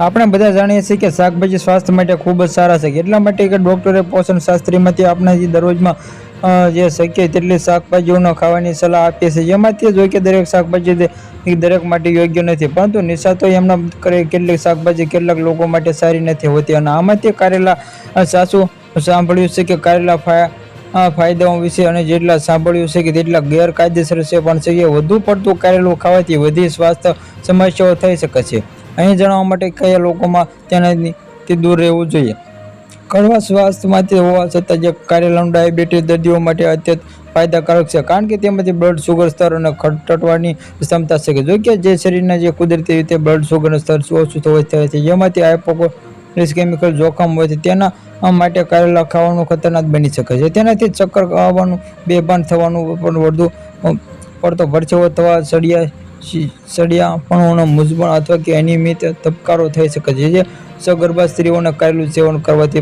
આપણે બધા જાણીએ છીએ કે શાકભાજી સ્વાસ્થ્ય માટે ખૂબ જ સારા છે. એટલા માટે કે ડૉક્ટરે પોષણ શાસ્ત્રીમાંથી આપણે જે દરરોજમાં જે શક્ય તેટલી શાકભાજીઓનો ખાવાની સલાહ આપીએ છીએ જેમાંથી જોઈએ કે દરેક શાકભાજી દરેક માટે યોગ્ય નથી, પરંતુ નિશાતો એમના કેટલીક શાકભાજી કેટલાક લોકો માટે સારી નથી હોતી. અને આમાંથી કારેલા સાસુ સાંભળ્યું છે કે કારેલા ફાયદાઓ વિશે અને જેટલા સાંભળ્યું છે કે તેટલા ગેરકાયદેસર છે, પણ છે વધુ પડતું કારેલું ખાવાથી વધી સ્વાસ્થ્ય સમસ્યાઓ થઈ શકે છે. અહીં જણાવવા માટે કયા લોકોમાં તેનાથી દૂર રહેવું જોઈએ. કડવા સ્વાસ્થ્યમાંથી હોવા છતાં જે કાર્યલાનું ડાયાબિટીસ દર્દીઓ માટે અત્યંત ફાયદાકારક છે, કારણ કે તેમાંથી બ્લડ શુગર સ્તર અને ખટવાની ક્ષમતા છે કે જો કે જે શરીરના જે કુદરતી રીતે બ્લડ સુગરનું સ્તર ઓછું થવું થાય છે, જેમાંથી હાઇપોકો કેમિકલ જોખમ હોય છે, તેના માટે કારેલા ખાવાનું ખતરનાક બની શકે છે. તેનાથી ચક્કર આવવાનું બેભાન થવાનું પણ વધુ પડતો પરસેવો થવા સળિયા શી- સળિયાપણુંનો મૂંઝવણ અથવા કે અનિયમિત ધબકારો થઈ શકે. છે જે સગર્ભા સ્ત્રીઓને કારેલું સેવન કરવાથી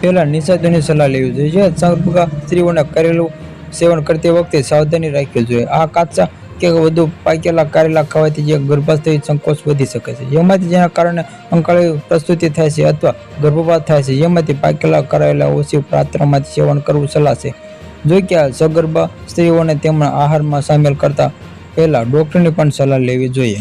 પહેલાં નિષાદોની સલાહ લેવી જોઈએ. જે સગર્ભા સ્ત્રીઓને કરેલું સેવન કરતી વખતે સાવધાની રાખવી જોઈએ. આ કાચા કે વધુ પાકેલા કારેલા ખાવાથી જે ગર્ભાશય સંકોચ વધી શકે છે. જેમાંથી જેના કારણે અંકાળી પ્રસ્તુતિ થાય છે અથવા ગર્ભપાત થાય છે. જેમાંથી પાકેલા કરાયેલા ઓછી માત્રામાં સેવન કરવું સલાહ છે. જો કે આ સગર્ભા સ્ત્રીઓને તેમના આહારમાં સામેલ કરતા પહેલાં ડૉક્ટરની પણ સલાહ લેવી જોઈએ.